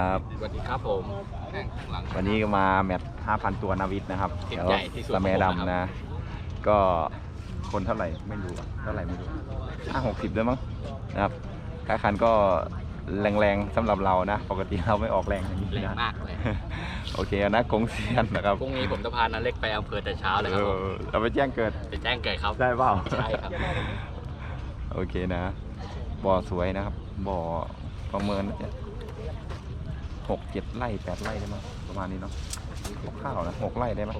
ครับ สวัสดีครับผมแข่งข้างหลัง วันนี้ก็มาแมตช์5,000 ตัวนาวิทนะครับเก็บเดี๋ยวใหญ่ที่สุดสแมของผมนะครับ ดำนะ ก็คนเท่าไหร่ไม่รู้อะเท่าไหร่ไม่รู้ห้าหกสิบด้วยมั้งนะครับค่าคันก็แรงๆสำหรับเรานะ ปกติเราไม่ออกแรงอย่างนี้แรงนะ มากเลย โอเคนะกงเซียนนะครับพรุ่งนี้ผมจะพานาเล็กไปอำเภอแต่เช้าเลยเอครับผมอเราไปแจ้งเกิดไปแจ้งเกิดครับ ได้เปล่า ใช่ครับ โอเคนะ บ่อสวยนะครับ บ่อประเมินน่าจะ หกเจ็ดไร่แปดไร่ได้มั้งประมาณนี้เนาะคร่าวๆนะหกไร่ได้มั้ย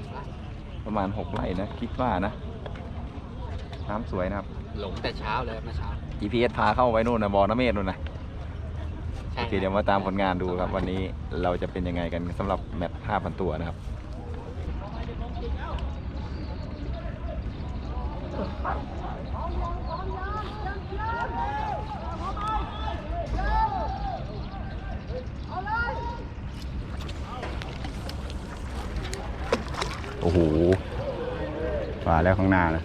ประมาณหกไร่นะคิดว่านะ น้ำสวยนะครับ หลงแต่เช้าเลยครับเมื่อเช้า GPS พาเข้าไว้นู่นนะบ่อน้ำเมฆนู่นนะใช่โอเคเดี๋ยวมาตามผลงานดูครับ วันนี้เราจะเป็นยังไงกันสำหรับแมตช์5,000 ตัวนะครับ อ้โหมาแล้วข้างหน้านะ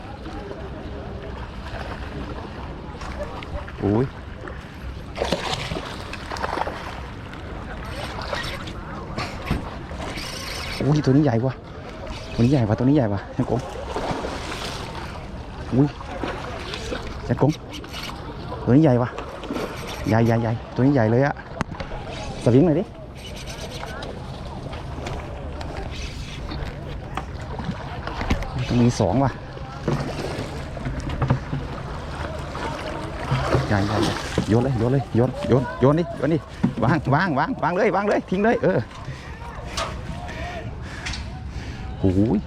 อุ้ยอุ้ยตัวนี้ใหญ่กว่าตัวนี้ใหญ่กว่าตัวนี้ใหญ่กว่าแจงกงอุ้ยแจงกงตัวนี้ใหญ่กว่าใหญ่ใหญ่ใหญ่ตัวนี้ใหญ่เลยอะสวิงหน่อยดิต้อง มีสองว่ะยังยังโยนเลยโยนเลยโยนโยนโยนดิโยนดิวางวางวางวางเลยวางเลยทิ้งเลยเออโอ้ย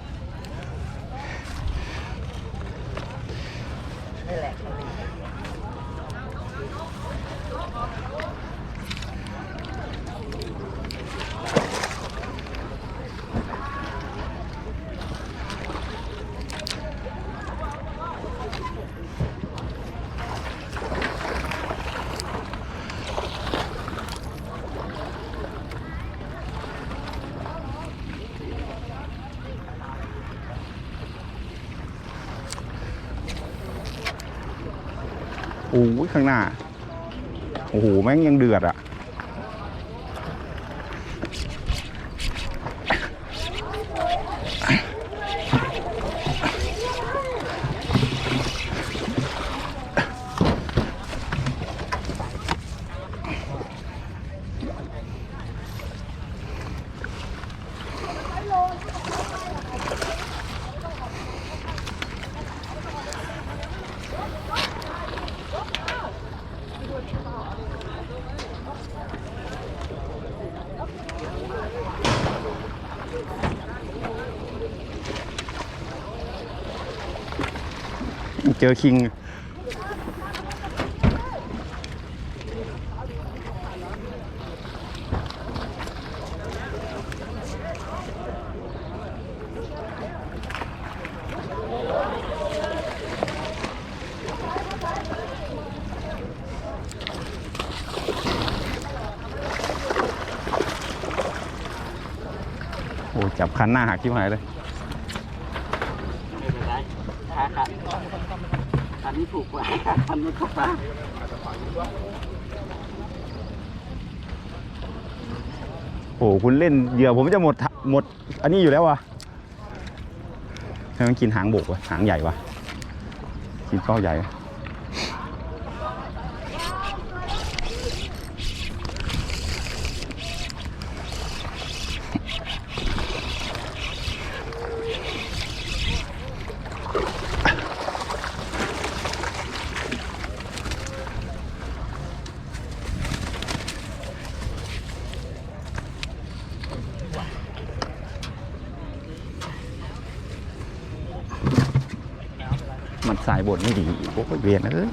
ข้างหน้า โอ้โห แม่งยังเดือดอะ เจอคิง โอ้จับคันหน้าหักที่หายเลย ไม่เป็นไรค่าคันคันนี้ ถูกกว่าคันนี้ถูกกว่าโอ้โหคุณเล่นเหยื่อผมจะหมดหมด อันนี้อยู่แล้ววะทำไมมันกินหางบกวะหางใหญ่วะกินเป้าใหญ่วะมันสายบนไม่ดีโอ้ยเวียนเอ้ย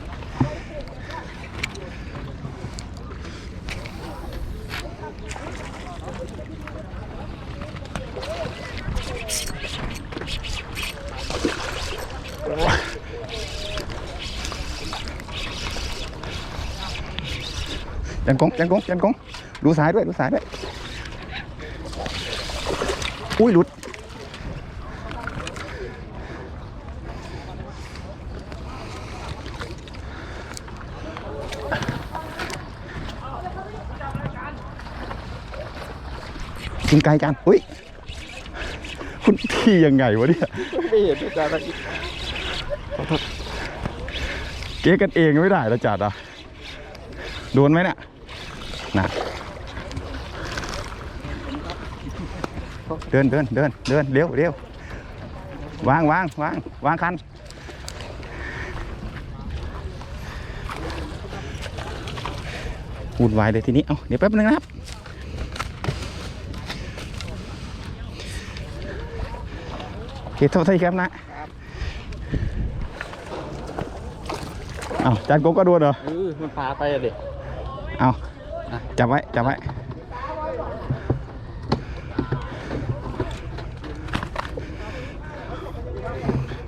จันกงจันกงจันกงดูสายด้วยดูสายด้วย อุ้ยหลุด กินไกลกันอุ้ย คุณขี่ยังไงวะเนี่ย ไม่เห็นอาจารย์ เก๊กันเองไม่ได้แล้วจัดอะโดนไหมเนี่ยน่ะเดินเดินเดินเดินเร็วเร็ววางวางวางวางคันวุ่นวายเลยทีนี้ เอาเดี๋ยวแป๊บนึงนะครับ โอเคโทษทีครับนะ อาจานโกก็โดนเหรอเออมันพาไปอะเด็กเอาอะจับไว้จับไว้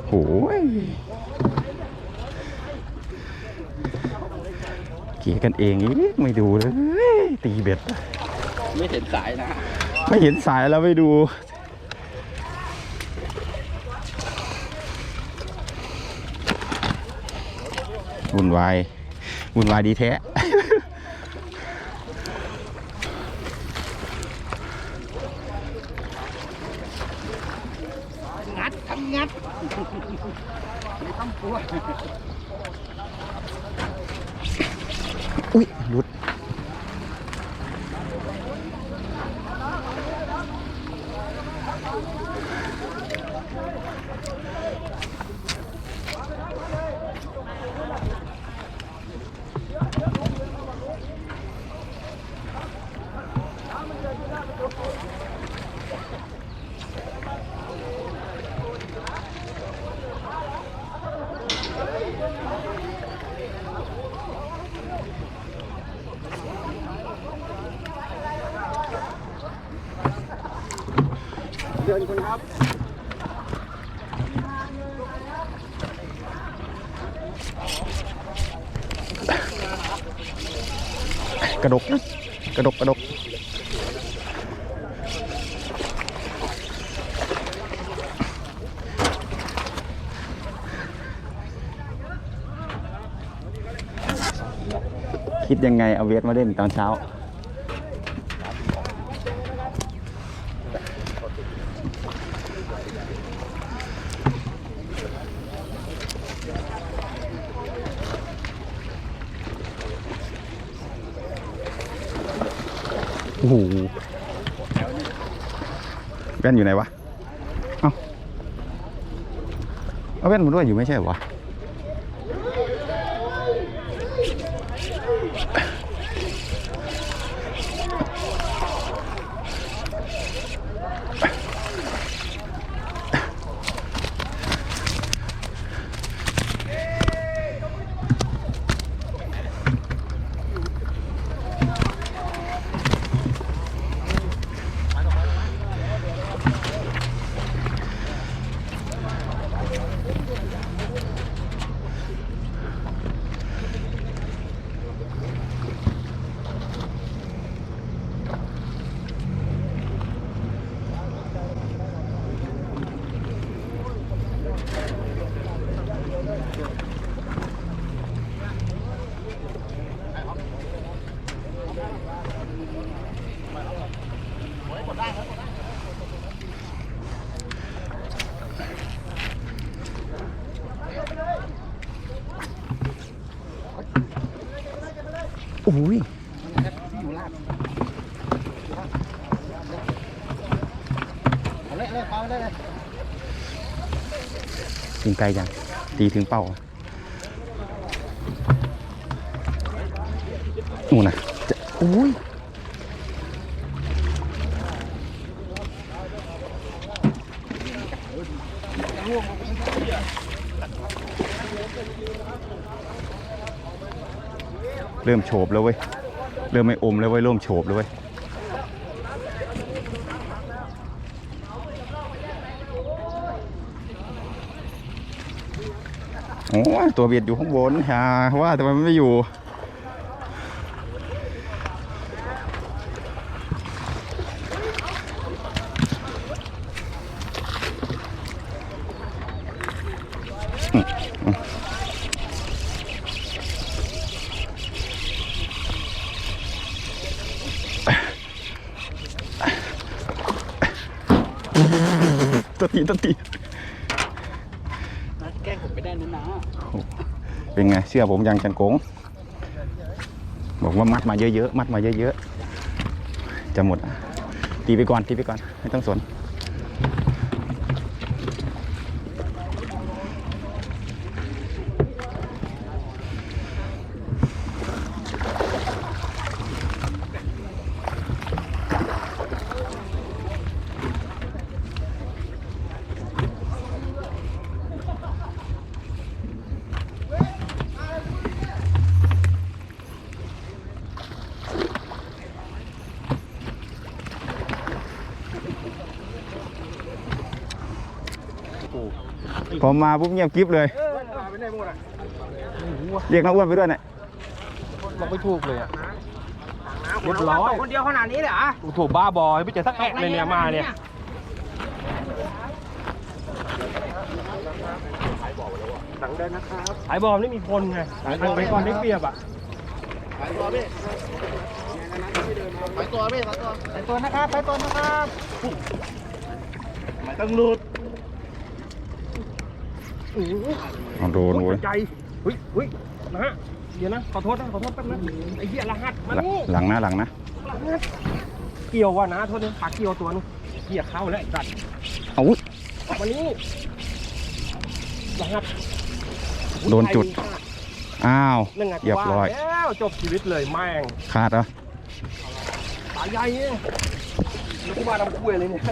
โหยเกี่ยกันเองอีกไม่ดูเลย ตีเบ็ด ไม่เห็นสายนะ ไม่เห็นสายแล้วไม่ดู วุ่นวายวุ่นวายดีแท้ งัดทั้งงัดไม่ต้องกลัว อุ้ยหลุด เดิน คนครับกระดกนะกระดกกระดกคิดยังไงเอาเวทมาเล่นตอนเช้า ว่นอยู่ไหนวะ เอาเอาแว่นมาด้วยอยู่ไม่ใช่เหรอ อ้ยยิงไกลจัง ตีถึงเป้าอะนู่นนะจะโอ้ย เริ่มโฉบแล้วเว้ย เริ่มไม่อมแล้วเว้ยเริ่มโฉบแล้วเว้ย โอ้ตัวเบียดอยู่ข้างบนฮะว่าแต่มันไม่อยู่ ตัวตีตัวตีนะแกล้งผมไม่ได้นะนะเป็นไงเชื่อผมยังจังโกงบอกว่ามัดมาเยอะๆมัดมาเยอะๆจะหมดอะตีไปก่อนตีไปก่อนไม่ต้องสน ผมมาปุ๊บเงียบกริฟเลยไปไหนหมดอะเรียกน้าอ้วนไปด้วยเนี่ยบอกไม่ถูกเลยอะเรียบร้อยคนเดียวขนาดนี้เลยเหรอโอ้โหบ้าบอยไม่เจอสักแอะเลยเนี่ยมาเนี่ยหลังเดินนะครับสายบอลไม่มีคนไงสายบอลไปก่อนได้เปรียบอะไปตัวนะครับไปตัวนะครับต้องหลุด เอาโดนเว้ยใจเฮ้ยเฮ้ยนะฮะเดี๋ยวนะ ขอโทษนะ ขอโทษแป๊บนะ ไอ้เหี้ยรหัสมาหลังนี่หลังนะหลังนะ รหัสเกี่ยวว่ะนะโทษนะปากเกี่ยวตัวนึงเหี้ยเข้าแล้วไอ้สัตว์เอาอุ๊ยออกมานี่รหัสโดนจุด อ้าวนั่นไงเรียบร้อย ว่าแล้วจบชีวิตเลยแม่งขาดเหรอ ตายใหญ่เนี่ยแล้วกูมาทำคุยเลยเนี่ย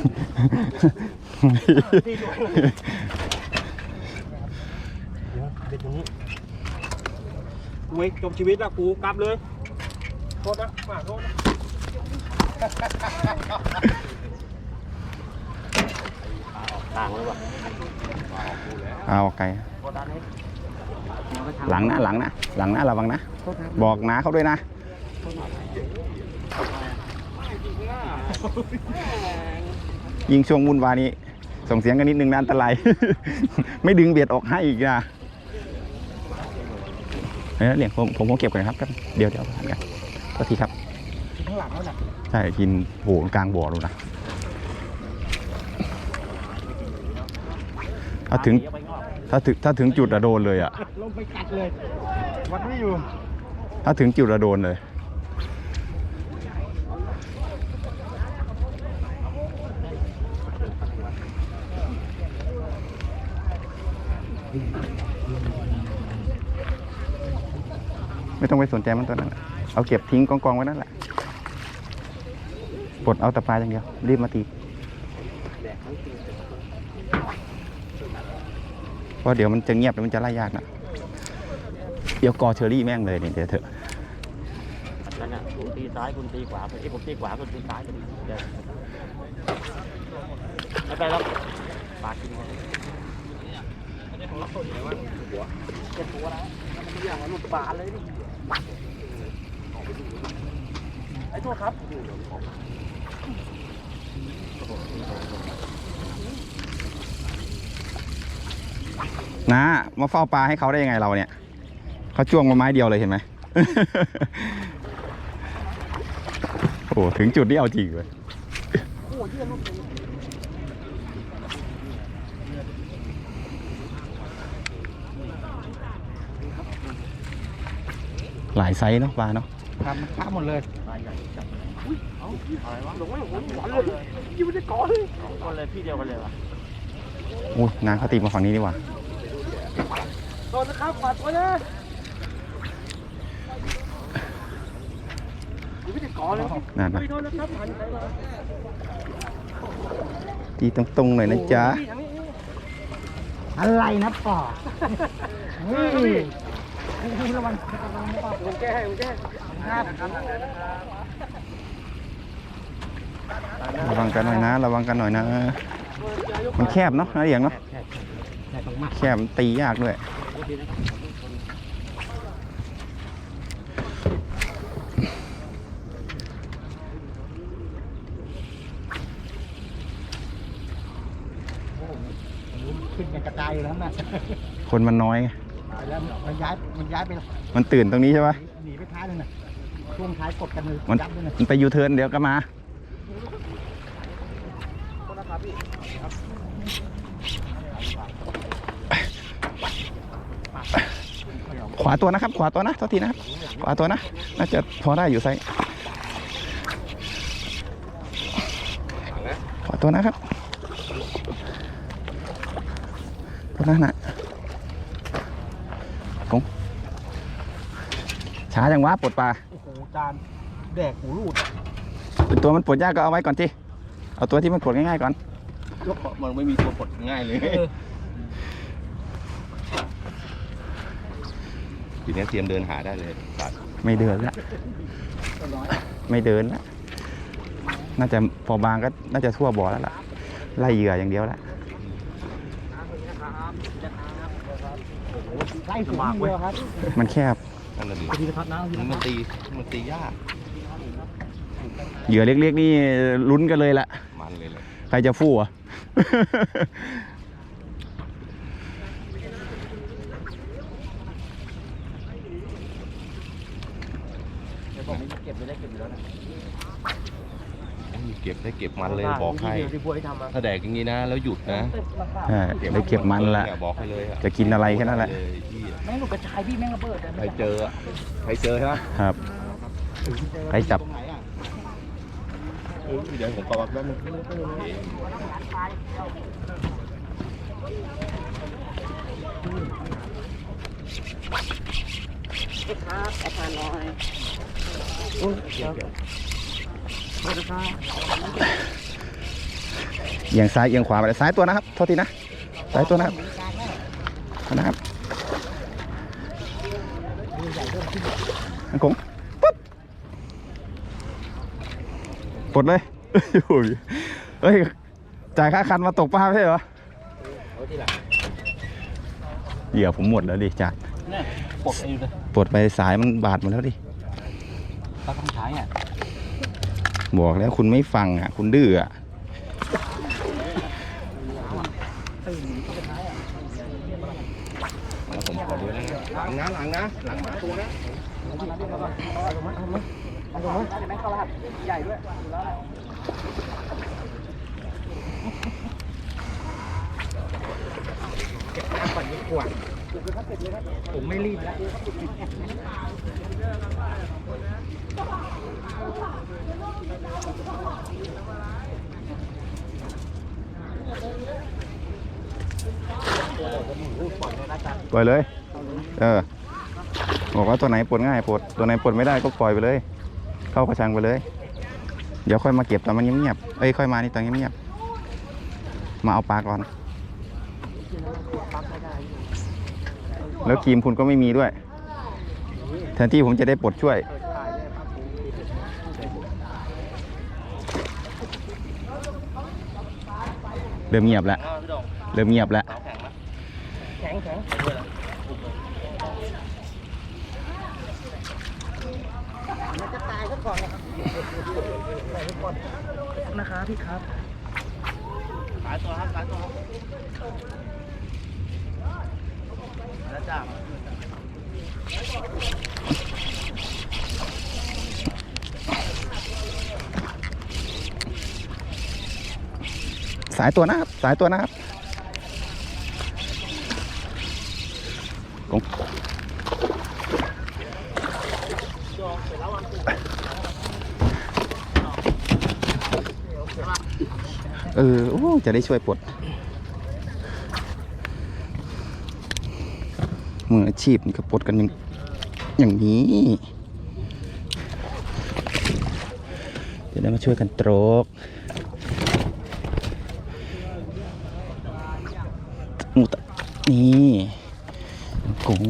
ตีด้วยเลยเดี๋ยวเด็ดตรงนี้กูจบชีวิตละกูกลับเลย โทษนะมาโทษนะต่างเลยวะเอาไกลหลังนะหลังนะหลังนะระวังนะ บอกนาเขาด้วยนะยิงช่วงวุ่นวายนี้ส่งเสียงกันนิดนึงนะอันตราย ไม่ดึงเบียดออกให้อีกนะ เอ้ยเหลียงผมผมผมเก็บก่อนครับครับเดี๋ยวเดี๋ยวผ่านกันก็ทีครับข้างหลังแล้วนะใช่กินโหกลางบ่อดูนะถ้าถึงถ้าถึงถ้าถึงจุดอะโดนเลยอะลงไปกัดเลยวัดไม่อยู่ ถ้าถึงจุดอะโดนเลย ไม่ต้องไปสนใจมันตัวนั้น เอาเก็บทิ้งกองๆไว้นั่นแหละปลดเอาแตะปลาอย่างเดียว รีบมาตีเพราะเดี๋ยวมันจะเงียบแล้วมันจะไล่ยากนะเดี๋ยวกอเชอรี่แม่งเลยเนี่ยเดี๋ยวเถอะนั่นน่ะคุณตีซ้ายคุณตีขวาผมที่ผมตีขวาคุณตีซ้ายกันเดี๋ยวไม่ไปแล้วปากกินกันเจ็บหัวนะมัน อย่างมันหลุดบานเลยนี่ไอ้โทษครับนะมาเฝ้าปลาให้เขาได้ยังไงเราเนี่ยเขาจ้วงมาไม้เดียวเลยเห็นไหม โอ้ถึงจุดนี้เอาจริงเลย หลายไซส์เนาะปลาเนาะครับมันข้ามหมดเลยหลงไม่หลงหวานเลยยิ่งไม่ได้ก่อนเลยก่อนเลยพี่เดียวกันเลยวะโอ้ยน้าเขาตีมาฝั่งนี้ดีกว่าโทษนะครับฝากไว้นะยิ่งไม่ได้ก่อนเลยนั่นนะโทษนะครับผ่านไปมาตีตรงๆหน่อยนะจ๊ะอะไรนะป่อ ผมแก้ให้ผมแก้ระวังกันหน่อยนะ ระวังกันหน่อยนะ มันแคบเนาะนะเอียงเนาะแคบมันตียากด้วยขึ้นกันกระจายอยู่แล้วนะคนมันน้อยแล้วมันย้ายมันย้ายไป มันตื่นตรงนี้ใช่ไหมหนีไปท้ายเลยนะช่วงท้ายกดกันเลยมันมันไปยูเทิร์นเดี๋ยวก็มาขวาตัวนะครับ ขวาตัวนะเท่าทีนะขวาตัวนะ น่าจะพอได้อยู่ไซขวาตัวนะครับตัวนั้นนะ ช้าจังวะปลดปลาโอ้โหจานแดกหูรูดเป็นตัวมันปลดยากก็เอาไว้ก่อนที่เอาตัวที่มันปลดง่ายๆก่อนมันไม่มีตัวปลดง่ายเลยทีนี้เตรียมเดินหาได้เลยตัดไม่เดินละไม่เดินละน่าจะพอบางก็น่าจะทั่วบ่อแล้วล่ะไล่เหยื่ออย่างเดียวละไล่สูงเดียวครับ มันแคบ นั่นแหละดิทีละพัดน้ำทีละมันพัดตีมันตียากเหยื่อเล็กๆนี่ลุ้นกันเลยละมันเลยเลยใครจะฟู่อะเดี๋ยวบอกไม่เก็บไม่ได้เก็บอยู่แล้วนะ เก็บได้เก็บมันเลยบอกให้เดี๋ยวที่พวกให้ทำมาถ้าแดกอย่างนี้นะ แล้วหยุดนะใช่ได้เก็บมันละ เยบอกให้เลยอจะกินอะไรแค่นั้นแหละเลยที่แม่งหลุดกระจายพี่แม่งระเบิดใครเจออะใครเจอใช่ไหมครับ ใครจับ เออเดี๋ยวผมตอบแป๊บนึงครับอาจารย์น้อยโอ้ย เดี๋ยวโทษนะครับเอียงซ้ายเอียงขวาไปเลยซ้ายตัวนะครับโทษทีนะซ้ายตัวนะครับเอานะครับอังกงปุ๊บปลดเลยโอ้ยเฮ้ยจ่ายค่าคันมาตกปลาไม่ใช่เหรอเอาทีหลังเหยื่อผมหมดแล้วดิจ่ายเนี่ยปลดไอ้อยู่เลยปลดไปสายมันบาดหมดแล้วดิปลาต้องใช้อะ บอกแล้วคุณไม่ฟังอะ คุณดื้ออะผมขอด้วยนะหลังนะหลังนะหลังหมาตัวนะเอาตรงนั้นเดี๋ยวแม่งเข้ารหัสใหญ่ด้วยดูแล้วแหละเก็บน้ำก่อนดีกว่า ผมไม่รีบแล้วปล่อยเลย เออ บอกว่าตัวไหนปลดง่ายปลด ตัวไหนปลดไม่ได้ก็ปล่อยไปเลย เข้ากระชังไปเลย เดี๋ยวค่อยมาเก็บตอนมันเงียบๆเอ้ยค่อยมานี่ตอนเงียบๆมาเอาปลาก่อน แล้วครีมคุณก็ไม่มีด้วย แทนที่ผมจะได้ปลดช่วย เริ่มเงียบแล้วเริ่มเงียบแล้วแข็งแข็งมันจะตายซะก่อนนะครับนะคะพี่ครับสายตัวครับสายตัวครับ สายตัวนะครับ สายตัวนะครับกงเออจะได้ช่วยปลด มืออา ชีพมันก็ปลดกันอย่างอย่างนี้จะได้มาช่วยกันโตรกหมูตนี่กุ้ง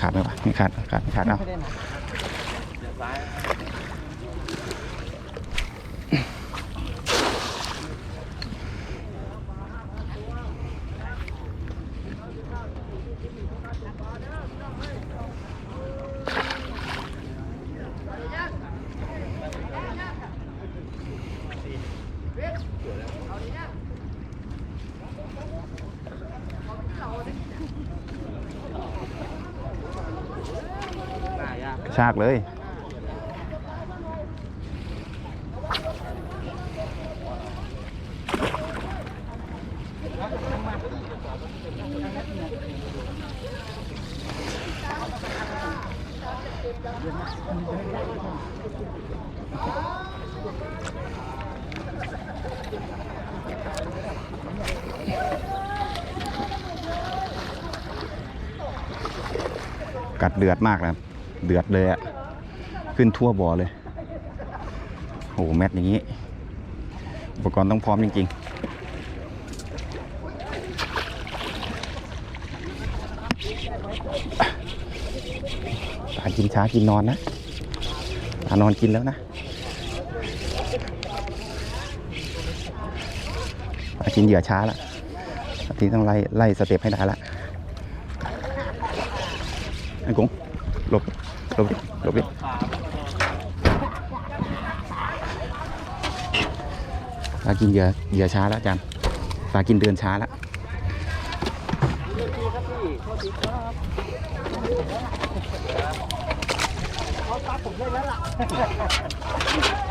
ขาดไหมวะไม่ขาดขาดไม่ขาดเอา ชากเลยกัดเดือดมากนะครับ เดือดเลยอะขึ้นทั่วบ่อเลยโหแมทอย่างนี้ อุปกรณ์ต้องพร้อมจริง ๆปลากินช้ากินนอนนะปลานอนกินแล้วนะปลากินเหยื่อช้าละทีนี้ต้องไล่ไล่สเต็ปให้ได้ละไอ้กงหลบ ลบดิลบดิปลากินเหยื่อเหยื่อช้าแล้วอาจารย์ปลากินเดินช้าแล้วเขาตาผมได้แล้วล่ะ